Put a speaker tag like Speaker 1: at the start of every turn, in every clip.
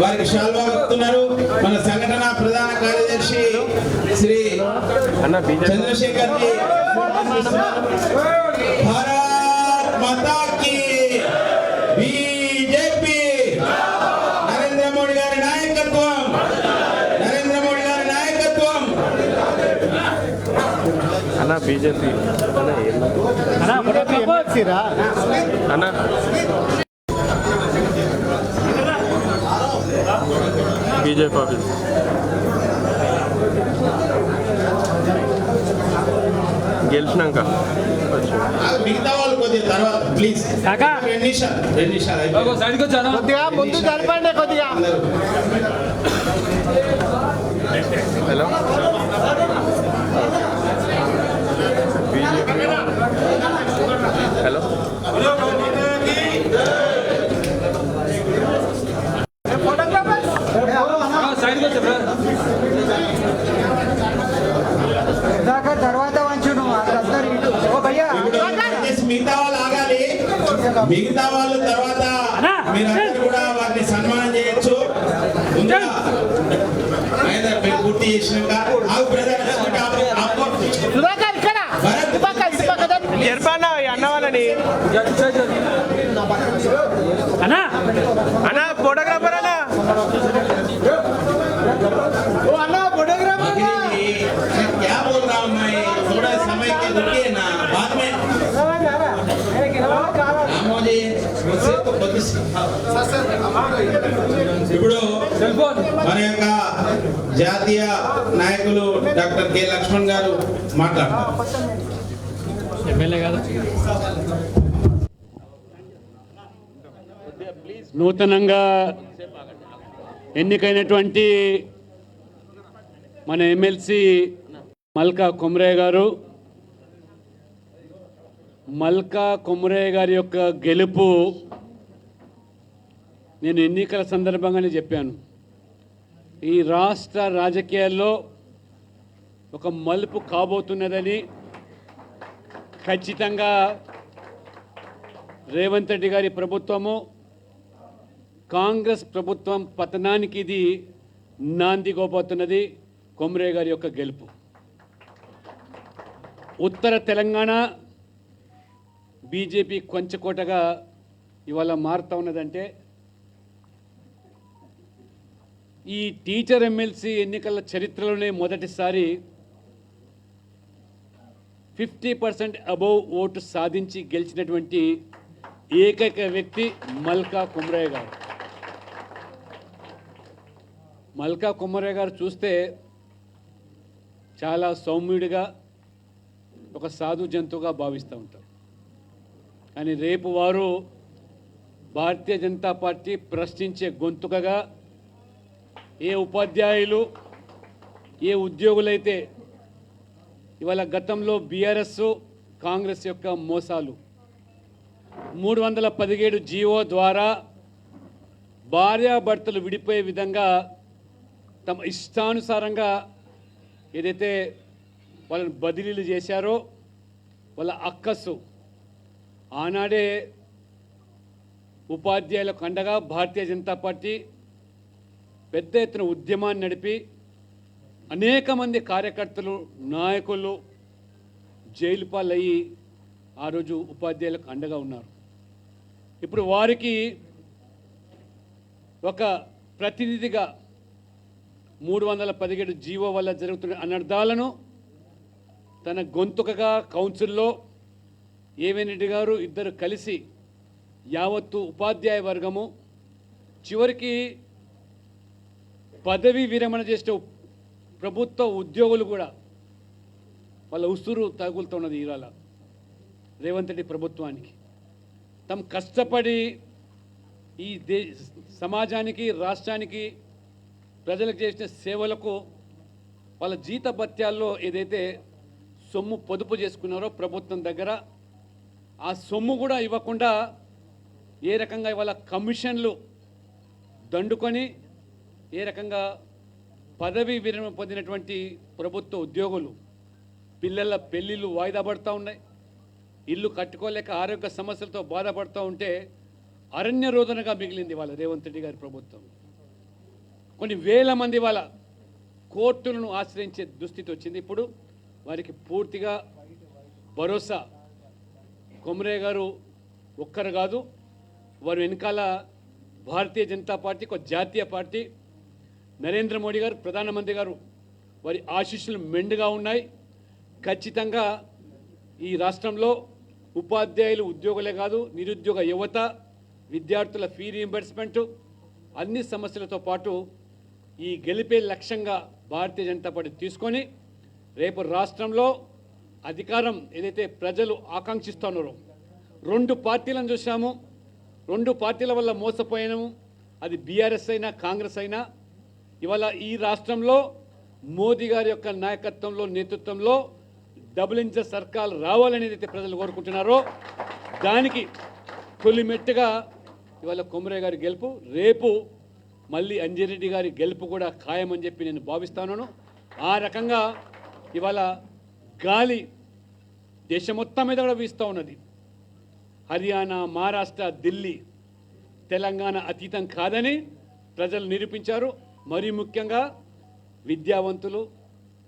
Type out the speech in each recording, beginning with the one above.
Speaker 1: వారికి శాల్వా కప్పుతున్నారు మన సంఘటన ప్రధాన కార్యదర్శి శ్రీ చంద్రశేఖర్ భారత్ మాతా బీజేపీ నరేంద్ర నాయకత్వం నరేంద్ర మోడీ నాయకత్వం
Speaker 2: బీజేపీ బీజేపీ ఆఫీస్ గెలిచినాక.
Speaker 1: మిగతా వాళ్ళు కొద్దిగా తర్వాత ప్లీజ్ రెండు నిమిషాలు రెండు నిమిషాలు
Speaker 3: కొద్దిగా ముందు జరపండి కొద్దిగా.
Speaker 2: హలో.
Speaker 4: అన్నా
Speaker 2: అన్నా ఫోటోగ్రాఫర్ అన్నా
Speaker 1: मगरी जी, मैं क्या बोल रहा हूँ मैं थोड़ा समय के रुकिए ना बाद में రామోజీ మున్సిపల్ పొజిషన్. ఇప్పుడు మన యొక్క జాతీయ నాయకులు డాక్టర్ కె లక్ష్మణ్ గారు మాట్లాడతారు
Speaker 4: ఎమ్మెల్యే కదా నూతనంగా ఎన్నికైనటువంటి మన ఎమ్మెల్సీ మల్కా కొమరయ్య గారు మల్కా కొమరయ్య గారి యొక్క గెలుపు నేను ఎన్నికల సందర్భంగానే చెప్పాను. ఈ రాష్ట్ర రాజకీయాల్లో ఒక మలుపు కాబోతున్నదని ఖచ్చితంగా రేవంత్ రెడ్డి గారి ప్రభుత్వము కాంగ్రెస్ ప్రభుత్వం పతనానికి ఇది నాంది కొమ్రే గారి యొక్క గెలుపు. ఉత్తర తెలంగాణ బీజేపీ కొంచెకోటగా ఇవాళ మారుతా ఉన్నదంటే ఈ టీచర్ ఎమ్మెల్సీ ఎన్నికల చరిత్రలోనే మొదటిసారి ఫిఫ్టీ పర్సెంట్ అబౌవ్ ఓటు సాధించి గెలిచినటువంటి ఏకైక వ్యక్తి మల్కా కుమ్రాయ్ గారు. మల్కా కుమరయ్య గారు చూస్తే చాలా సౌమ్యుడిగా ఒక సాధు జంతువుగా భావిస్తూ ఉంటారు. కానీ రేపు వారు భారతీయ జనతా పార్టీ ప్రశ్నించే గొంతుకగా ఏ ఉపాధ్యాయులు ఏ ఉద్యోగులైతే ఇవాళ గతంలో బీఆర్ఎస్ కాంగ్రెస్ యొక్క మోసాలు మూడు వందల పదిహేడు జీవో ద్వారా భార్యాభర్తలు విడిపోయే విధంగా తమ ఇష్టానుసారంగా ఏదైతే వాళ్ళని బదిలీలు చేశారో వాళ్ళ అక్కసు ఆనాడే ఉపాధ్యాయులకు అండగా భారతీయ జనతా పార్టీ పెద్ద ఎత్తున ఉద్యమాన్ని నడిపి అనేక మంది కార్యకర్తలు నాయకులు జైలు పాలయ్యి ఆ రోజు ఉపాధ్యాయులకు అండగా ఉన్నారు. ఇప్పుడు వారికి ఒక ప్రతినిధిగా మూడు వందల పదిహేడు జీవో వల్ల జరుగుతున్న అనర్థాలను తన గొంతుకగా కౌన్సిల్లో ఏవేనరెడ్డి గారు ఇద్దరు కలిసి యావత్తు ఉపాధ్యాయ వర్గము చివరికి పదవి విరమణ చేసిన ప్రభుత్వ ఉద్యోగులు కూడా వాళ్ళ ఉసురు తగులుతున్నది ఇవాళ రేవంత్ రెడ్డి ప్రభుత్వానికి. తమ కష్టపడి ఈ దే సమాజానికి రాష్ట్రానికి ప్రజలకు చేసిన సేవలకు వాళ్ళ జీత భత్యాల్లో ఏదైతే సొమ్ము పొదుపు చేసుకున్నారో ప్రభుత్వం దగ్గర ఆ సొమ్ము కూడా ఇవ్వకుండా ఏ రకంగా ఇవాళ కమిషన్లు దండుకొని ఏ రకంగా పదవి విరమణ పొందినటువంటి ప్రభుత్వ ఉద్యోగులు పిల్లల పెళ్ళిళ్ళు వాయిదా పడుతూ ఉన్నాయి. ఇల్లు కట్టుకోలేక ఆరోగ్య సమస్యలతో బాధపడుతూ ఉంటే అరణ్య రోదనగా మిగిలింది వాళ్ళ రేవంత్ రెడ్డి గారి ప్రభుత్వం. కొన్ని వేల మంది వాళ్ళ కోర్టులను ఆశ్రయించే దుస్థితి వచ్చింది. ఇప్పుడు వారికి పూర్తిగా భరోసా. కొమరే గారు ఒక్కరు కాదు వారు వెనకాల భారతీయ జనతా పార్టీ ఒక జాతీయ పార్టీ. నరేంద్ర మోడీ గారు ప్రధానమంత్రి గారు వారి ఆశీస్సులు మెండుగా ఉన్నాయి. ఖచ్చితంగా ఈ రాష్ట్రంలో ఉపాధ్యాయులు ఉద్యోగులే కాదు నిరుద్యోగ యువత విద్యార్థుల ఫీ రీయింబర్స్మెంట్ అన్ని సమస్యలతో పాటు ఈ గెలిపే లక్ష్యంగా భారతీయ జనతా పార్టీ తీసుకొని రేపు రాష్ట్రంలో అధికారం ఏదైతే ప్రజలు ఆకాంక్షిస్తున్నారో రెండు పార్టీలను చూసాము రెండు పార్టీల వల్ల మోసపోయాము. అది బీఆర్ఎస్ అయినా కాంగ్రెస్ అయినా. ఇవాళ ఈ రాష్ట్రంలో మోదీ గారి యొక్క నాయకత్వంలో నేతృత్వంలో డబుల్ ఇంజన్ సర్కార్ రావాలనేది అయితే ప్రజలు కోరుకుంటున్నారో దానికి తొలి మెట్టుగా ఇవాళ కొమరే గారి గెలుపు. రేపు మళ్ళీ అంజిరెడ్డి గారి గెలుపు కూడా ఖాయమని చెప్పి నేను భావిస్తాను ఆ రకంగా ఇవాళ గాలి దేశం మొత్తం మీద కూడా వీస్తూ ఉన్నది. హర్యానా మహారాష్ట్ర ఢిల్లీ తెలంగాణ అతీతం కాదని ప్రజలు నిరూపించారు. మరీ ముఖ్యంగా విద్యావంతులు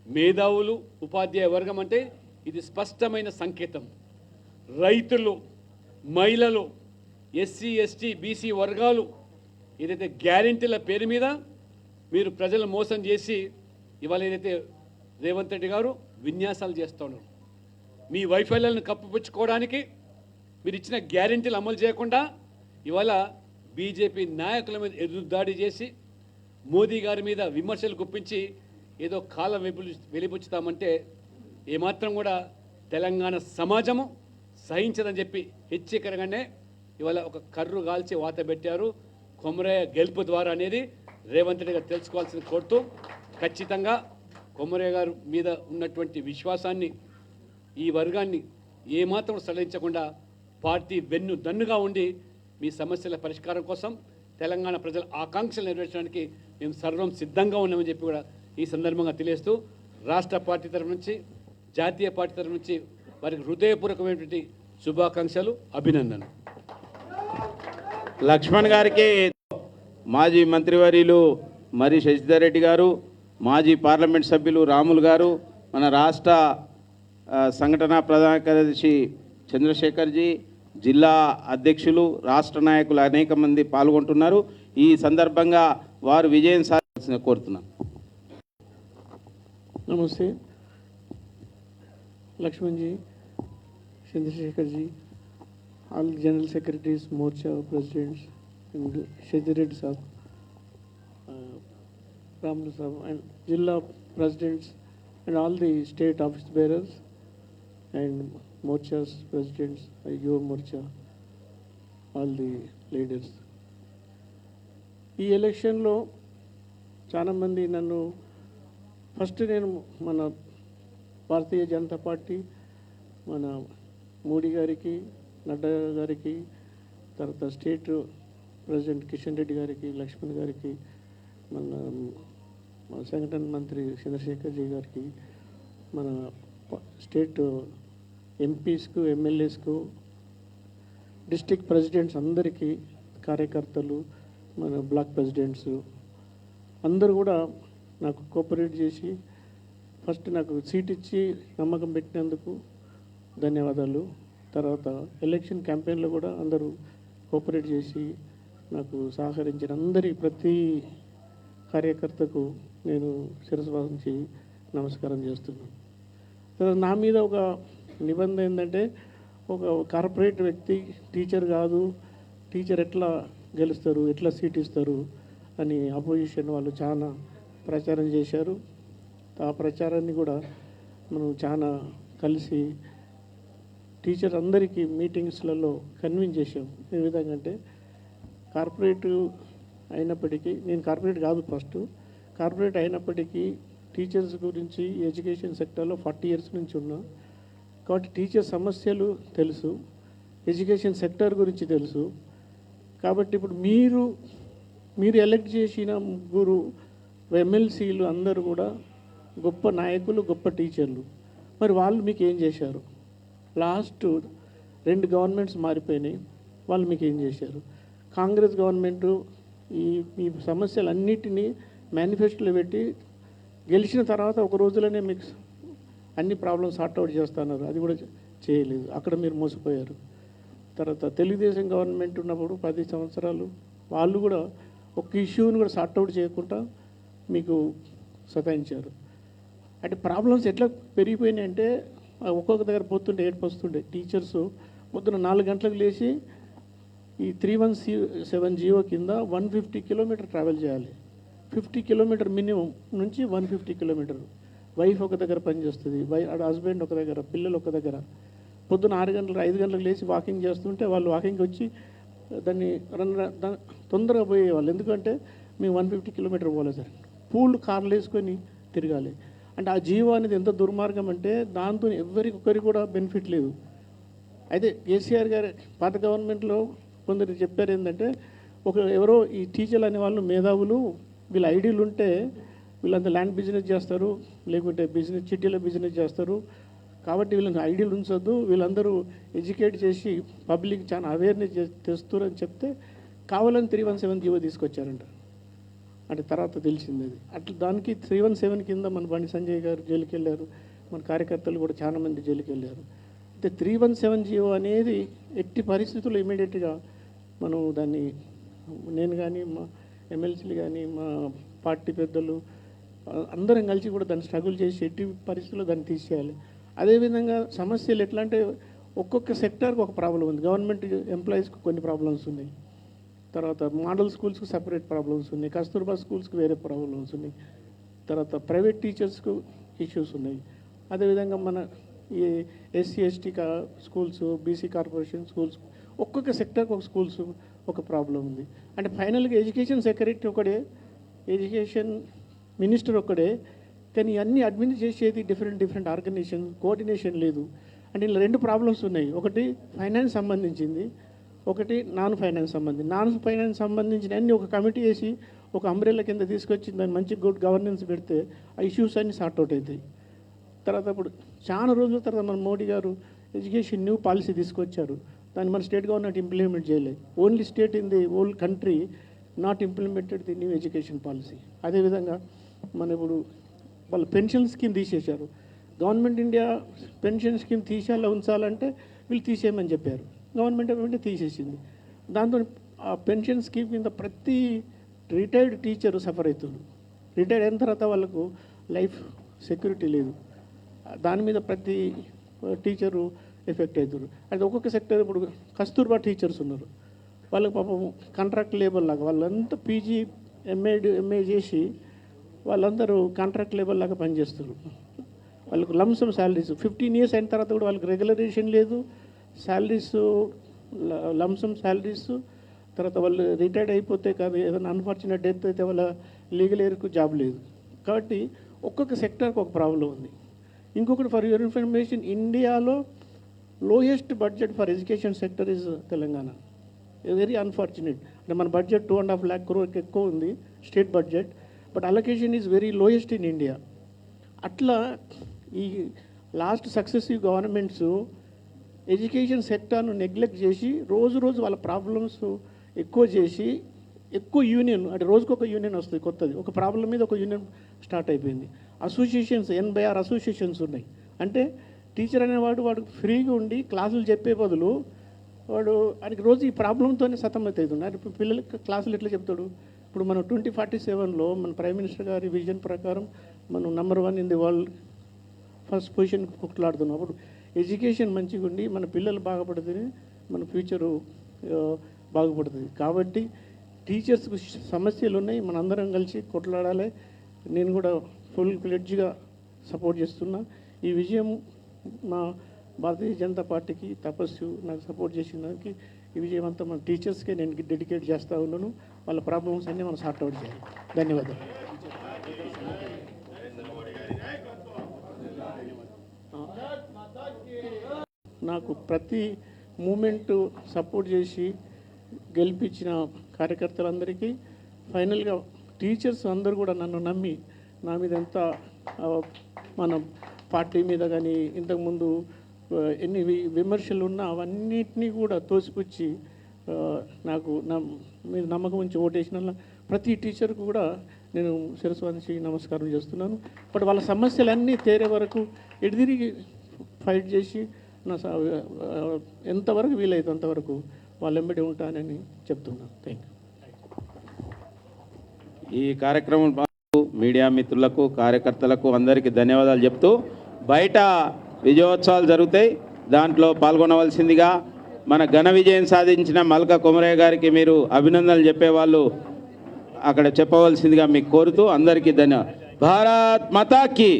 Speaker 4: మేధావులు ఉపాధ్యాయ వర్గం అంటే ఇది స్పష్టమైన సంకేతం. రైతులు మహిళలు ఎస్సీ ఎస్టీ బీసీ వర్గాలు ఏదైతే గ్యారెంటీల పేరు మీద మీరు ప్రజలను మోసం చేసి ఇవాళ ఏదైతే రేవంత్ రెడ్డి గారు విన్యాసాలు చేస్తూ మీ వైఫల్యాలను కప్పిపుచ్చుకోవడానికి మీరు ఇచ్చిన గ్యారెంటీలు అమలు చేయకుండా ఇవాళ బీజేపీ నాయకుల మీద ఎదురుదాడి చేసి మోదీ గారి మీద విమర్శలు గుప్పించి ఏదో కాలం వెలుపు వెలిపుచ్చుతామంటే ఏమాత్రం కూడా తెలంగాణ సమాజము సహించదని చెప్పి హెచ్చరికగానే ఇవాళ ఒక కర్రు కాల్చి వాత పెట్టారు. కొమరయ్య గెలుపు ద్వారా అనేది రేవంత్ రెడ్డి గారు తెలుసుకోవాల్సింది కోరుతూ ఖచ్చితంగా కొమరయ్య గారు మీద ఉన్నటువంటి విశ్వాసాన్ని ఈ వర్గాన్ని ఏమాత్రం సడలించకుండా పార్టీ వెన్ను దన్నుగా ఉండి మీ సమస్యల పరిష్కారం కోసం తెలంగాణ ప్రజల ఆకాంక్షలు నెరవేర్చడానికి మేము సర్వం సిద్ధంగా ఉన్నామని చెప్పి కూడా ఈ సందర్భంగా తెలియస్తూ రాష్ట్ర పార్టీ తరఫు నుంచి జాతీయ పార్టీ తరఫు నుంచి వారికి హృదయపూర్వకమైనటువంటి శుభాకాంక్షలు అభినందనలు.
Speaker 5: లక్ష్మణ్ గారికి మాజీ మంత్రివర్యులు మరి శశిధర్ రెడ్డి గారు మాజీ పార్లమెంట్ సభ్యులు రాములు గారు మన రాష్ట్ర సంఘటన ప్రధాన కార్యదర్శి చంద్రశేఖర్జీ జిల్లా అధ్యక్షులు రాష్ట్ర నాయకులు అనేక మంది పాల్గొంటున్నారు. ఈ సందర్భంగా వారు విజయం సాధించిన కోరుతున్నాను.
Speaker 6: నమస్తే. Laxmanji Chandrashekharji all general secretaries Morcha presidents and Shajireddy సాబ్. రాముడు సాబ్ అండ్ జిల్లా presidents and all the state office bearers and Morchas presidents Yuva Morcha all the leaders. ఈ ఎలక్షన్లో చాలామంది నన్ను ఫస్ట్ నేను మన భారతీయ జనతా పార్టీ మన మోడీ గారికి నడ్డా గారికి తర్వాత స్టేట్ ప్రెసిడెంట్ కిషన్ రెడ్డి గారికి లక్ష్మణ్ గారికి మన మన సంఘటన మంత్రి చంద్రశేఖర్జీ గారికి మన స్టేట్ ఎంపీస్కు ఎమ్మెల్యేస్కు డిస్టిక్ ప్రెసిడెంట్స్ అందరికీ కార్యకర్తలు మన బ్లాక్ ప్రెసిడెంట్స్ అందరూ కూడా నాకు కోఆపరేట్ చేసి ఫస్ట్ నాకు సీట్ ఇచ్చి నమ్మకం పెట్టినందుకు ధన్యవాదాలు. తర్వాత ఎలక్షన్ క్యాంపెయిన్లో కూడా అందరూ కోఆపరేట్ చేసి నాకు సహకరించిన అందరి ప్రతి కార్యకర్తకు నేను శిరస్వాసించి నమస్కారం చేస్తున్నాను. నా మీద ఒక నిబంధన ఏంటంటే ఒక కార్పొరేట్ వ్యక్తి టీచర్ కాదు టీచర్ ఎట్లా గెలుస్తారు ఎట్లా సీట్ ఇస్తారు అని అపోజిషన్ వాళ్ళు చాలా ప్రచారం చేశారు. ఆ ప్రచారాన్ని కూడా మనం చాలా కలిసి టీచర్ అందరికీ మీటింగ్స్లలో కన్విన్స్ చేసాం ఏ విధంగా అంటే కార్పొరేట్ అయినప్పటికీ నేను కార్పొరేట్ కాదు ఫస్ట్ కార్పొరేట్ అయినప్పటికీ టీచర్స్ గురించి ఎడ్యుకేషన్ సెక్టర్లో ఫార్టీ ఇయర్స్ నుంచి ఉన్నా. కాబట్టి టీచర్ సమస్యలు తెలుసు ఎడ్యుకేషన్ సెక్టర్ గురించి తెలుసు. కాబట్టి ఇప్పుడు మీరు మీరు ఎలక్ట్ చేసిన ముగ్గురు ఎమ్మెల్సీలు అందరూ కూడా గొప్ప నాయకులు గొప్ప టీచర్లు. మరి వాళ్ళు మీకు ఏం చేశారు? లాస్ట్ రెండు గవర్నమెంట్స్ మారిపోయినాయి వాళ్ళు మీకు ఏం చేశారు? కాంగ్రెస్ గవర్నమెంటు ఈ మీ సమస్యలన్నిటినీ మేనిఫెస్టోలో పెట్టి గెలిచిన తర్వాత ఒక రోజులోనే మీకు అన్ని ప్రాబ్లమ్స్ సార్ట్అవుట్ చేస్తున్నారు అది కూడా చేయలేదు. అక్కడ మీరు మోసపోయారు. తర్వాత తెలుగుదేశం గవర్నమెంట్ ఉన్నప్పుడు పది సంవత్సరాలు వాళ్ళు కూడా ఒక ఇష్యూని కూడా సార్ట్అవుట్ చేయకుండా మీకు సతాయించారు. అంటే ప్రాబ్లమ్స్ ఎట్లా పెరిగిపోయినాయి అంటే ఒక్కొక్క దగ్గర పోతుండే ఏడుపు వస్తుండే. టీచర్స్ పొద్దున నాలుగు గంటలకు లేచి ఈ three one C seven GO కింద వన్ ఫిఫ్టీ కిలోమీటర్ ట్రావెల్ చేయాలి. ఫిఫ్టీ కిలోమీటర్ మినిమం నుంచి వన్ ఫిఫ్టీ కిలోమీటర్. వైఫ్ ఒక దగ్గర పనిచేస్తుంది వై హస్బెండ్ ఒక దగ్గర పిల్లలు ఒక దగ్గర. పొద్దున ఆరు గంటలకు ఐదు గంటలకు లేచి వాకింగ్ చేస్తుంటే వాళ్ళు వాకింగ్కి వచ్చి దాన్ని రన్ తొందరగా పోయేవాళ్ళు. ఎందుకంటే మేము వన్ ఫిఫ్టీ కిలోమీటర్ పోలేదు సార్. పూల్ కార్లు వేసుకొని తిరగాలి. అంటే ఆ జీవో అనేది ఎంత దుర్మార్గం అంటే దాంతో ఎవరికొకరికి కూడా బెనిఫిట్ లేదు. అయితే కేసీఆర్ గారు పాత గవర్నమెంట్లో కొందరు చెప్పారు ఏంటంటే ఒక ఎవరో ఈ టీచర్లు అనే వాళ్ళు మేధావులు వీళ్ళ ఐడీలు ఉంటే వీళ్ళంతా ల్యాండ్ బిజినెస్ చేస్తారు లేకుంటే బిజినెస్ చిట్టీల బిజినెస్ చేస్తారు. కాబట్టి వీళ్ళని ఐడియాలు ఉంచొద్దు వీళ్ళందరూ ఎడ్యుకేట్ చేసి పబ్లిక్ చాలా అవేర్నెస్ తెస్తారని చెప్తే కావాలని త్రీ వన్ సెవెన్ జీవో తీసుకొచ్చారంట. అంటే తర్వాత తెలిసింది అది. అట్లా దానికి త్రీ వన్ సెవెన్ కింద మన బండి సంజయ్ గారు జైలుకి వెళ్ళారు మన కార్యకర్తలు కూడా చాలా మంది జైలుకి వెళ్ళారు త్రీ వన్ సెవెన్ జీవో అనేది ఎట్టి పరిస్థితుల్లో ఇమీడియట్గా మనం దాన్ని నేను కానీ మా ఎమ్మెల్సీలు కానీ మా పార్టీ పెద్దలు అందరం కలిసి కూడా దాన్ని స్ట్రగుల్ చేసి ఎట్టి పరిస్థితుల్లో దాన్ని తీసేయాలి. అదేవిధంగా సమస్యలు ఎట్లా అంటే ఒక్కొక్క సెక్టార్కి ఒక ప్రాబ్లం ఉంది. గవర్నమెంట్ ఎంప్లాయీస్కి కొన్ని ప్రాబ్లమ్స్ ఉన్నాయి. తర్వాత మోడల్ స్కూల్స్కి సపరేట్ ప్రాబ్లమ్స్ ఉన్నాయి. కస్తూర్బా స్కూల్స్కి వేరే ప్రాబ్లమ్స్ ఉన్నాయి. తర్వాత ప్రైవేట్ టీచర్స్కు ఇష్యూస్ ఉన్నాయి. అదేవిధంగా మన ఈ ఎస్సీ ఎస్టీ కా స్కూల్స్ బీసీ కార్పొరేషన్ స్కూల్స్ ఒక్కొక్క సెక్టర్కి ఒక స్కూల్స్ ఒక ప్రాబ్లం ఉంది. అంటే ఫైనల్గా ఎడ్యుకేషన్ సెక్రటరీ ఒకడే ఎడ్యుకేషన్ మినిస్టర్ ఒక్కడే కానీ అన్ని అడ్మినిస్ట్ చేసేది డిఫరెంట్ డిఫరెంట్ ఆర్గనైజేషన్ కోఆర్డినేషన్ లేదు. అంటే ఇలా రెండు ప్రాబ్లమ్స్ ఉన్నాయి. ఒకటి ఫైనాన్స్ సంబంధించింది ఒకటి నాన్ ఫైనాన్స్ సంబంధించి నాన్ ఫైనాన్స్ సంబంధించిన అన్ని ఒక కమిటీ వేసి ఒక అంబ్రెల్లా కింద తీసుకొచ్చి దాన్ని మంచి గుడ్ గవర్నెన్స్ పెడితే ఆ ఇష్యూస్ అన్ని సార్ట్ అవుట్ అవుతాయి తర్వాత ఇప్పుడు చాలా రోజుల తర్వాత మన మోడీ గారు ఎడ్యుకేషన్ న్యూ పాలసీ తీసుకొచ్చారు. దాన్ని మన స్టేట్ గవర్నమెంట్ ఇంప్లిమెంట్ చేయలేదు. Only state in the whole country not implemented the new education policy అదేవిధంగా మన ఇప్పుడు వాళ్ళు పెన్షన్ స్కీమ్ తీసేశారు. గవర్నమెంట్ ఇండియా పెన్షన్ స్కీమ్ తీసేలా ఉంచాలంటే వీళ్ళు తీసేయమని చెప్పారు. గవర్నమెంట్ ఏమంటే తీసేసింది. దాంతో ఆ పెన్షన్ స్కీమ్ కింద ప్రతి రిటైర్డ్ టీచర్ సఫర్ అవుతుంది రిటైర్డ్ అయిన తర్వాత వాళ్ళకు లైఫ్ సెక్యూరిటీ లేదు. దాని మీద ప్రతి టీచరు ఎఫెక్ట్ అవుతారు అది ఒక్కొక్క సెక్టర్ ఇప్పుడు కస్తూర్బా టీచర్స్ ఉన్నారు. వాళ్ళకి పాపం కాంట్రాక్ట్ లేబర్ లాగా వాళ్ళంతా పీజీ ఎంఏ ఎంఏ చేసి వాళ్ళందరూ కాంట్రాక్ట్ లేబర్ లాగా పనిచేస్తారు వాళ్ళకు లంసమ్ శాలరీస్ ఫిఫ్టీన్ ఇయర్స్ అయిన తర్వాత కూడా వాళ్ళకి రెగ్యులరేషన్ లేదు. శాలరీస్ లంసమ్ శాలరీస్ తర్వాత వాళ్ళు రిటైర్డ్ అయిపోతే కాదు ఏదైనా అన్ఫార్చునేట్ డెత్ అయితే వాళ్ళ లీగల్ ఎయిర్కు జాబ్ లేదు. కాబట్టి ఒక్కొక్క సెక్టర్కి ఒక ప్రాబ్లం ఉంది. ఇంకొకటి ఫర్ యువర్ ఇన్ఫర్మేషన్ ఇండియాలో lowest budget for education sector is Telangana very unfortunate అంటే మన budget two and half lakh క్రోర్కి ఎక్కువ ఉంది state budget but allocation is very lowest in India అట్లా ఈ లాస్ట్ సక్సెసివ్ గవర్నమెంట్స్ ఎడ్యుకేషన్ సెక్టార్ను నెగ్లెక్ట్ చేసి రోజు రోజు వాళ్ళ ప్రాబ్లమ్స్ ఎక్కువ చేసి ఎక్కువ యూనియన్ అంటే రోజుకొక యూనియన్ వస్తుంది కొత్తది. ఒక ప్రాబ్లం మీద ఒక యూనియన్ స్టార్ట్ అయిపోయింది. అసోసియేషన్స్ ఎనభై ఆరు అసోసియేషన్స్ ఉన్నాయి. అంటే టీచర్ అనేవాడు వాడు ఫ్రీగా ఉండి క్లాసులు చెప్పే బదులు వాడు ఆయనకి రోజు ఈ ప్రాబ్లంతోనే సతమతవుతుంది అంటే ఇప్పుడు పిల్లలకి క్లాసులు ఎట్లా చెప్తాడు? ఇప్పుడు మనం ట్వంటీ ఫార్టీ సెవెన్లో మన ప్రైమ్ మినిస్టర్ గారి విజన్ ప్రకారం మనం number one in the world first position కొట్లాడుతున్నాం. అప్పుడు ఎడ్యుకేషన్ మంచిగా ఉండి మన పిల్లలు బాగుపడుతుంది మన ఫ్యూచరు బాగుపడుతుంది. కాబట్టి టీచర్స్కు సమస్యలు ఉన్నాయి. మన అందరం కలిసి కొట్లాడాలి. నేను కూడా ఫుల్ ప్లెడ్జ్గా సపోర్ట్ చేస్తున్నా. ఈ విజయం మా భారతీయ జనతా పార్టీకి తపస్సు నాకు సపోర్ట్ చేసిన దానికి ఈ విజయం అంతా మన టీచర్స్కే నేను డెడికేట్ చేస్తూ ఉన్నాను. వాళ్ళ ప్రాబ్లమ్స్ అన్నీ మనం సార్ట్ అవుట్ చేయాలి. ధన్యవాదాలు. నాకు ప్రతి మూమెంట్ సపోర్ట్ చేసి గెలిపించిన కార్యకర్తలందరికీ ఫైనల్గా టీచర్స్ అందరూ కూడా నన్ను నమ్మి నా మీద ఎంత మనం పార్టీ మీద కానీ ఇంతకుముందు ఎన్ని విమర్శలు ఉన్నా అవన్నిటినీ కూడా తోసిపుచ్చి నాకు నా మీద నమ్మకం ఉంచి ఓటేసిన ప్రతి టీచర్కు కూడా నేను శిరస్వాంచి నమస్కారం చేస్తున్నాను. బట్ వాళ్ళ సమస్యలన్నీ తేరే వరకు ఎడిదిరిగి ఫైట్ చేసి నా స- ఎంతవరకు వీలైతే అంతవరకు వాళ్ళ వెంబడి ఉంటానని చెప్తున్నాను. Thank you.
Speaker 5: ఈ కార్యక్రమం మీడియా మిత్రులకు కార్యకర్తలకు అందరికీ ధన్యవాదాలు చెప్తూ బయట విజయోత్సవాలు జరుగుతాయి. దాంట్లో పాల్గొనవలసిందిగా మన ఘన విజయం సాధించిన మల్క కుమరయ్య గారికి మీరు అభినందనలు చెప్పేవాళ్ళు అక్కడ చెప్పవలసిందిగా మీకు కోరుతూ అందరికీ ధన్యవాదాలు భారత్ మతాకి!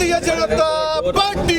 Speaker 1: భారతీయ జనతా పార్టీ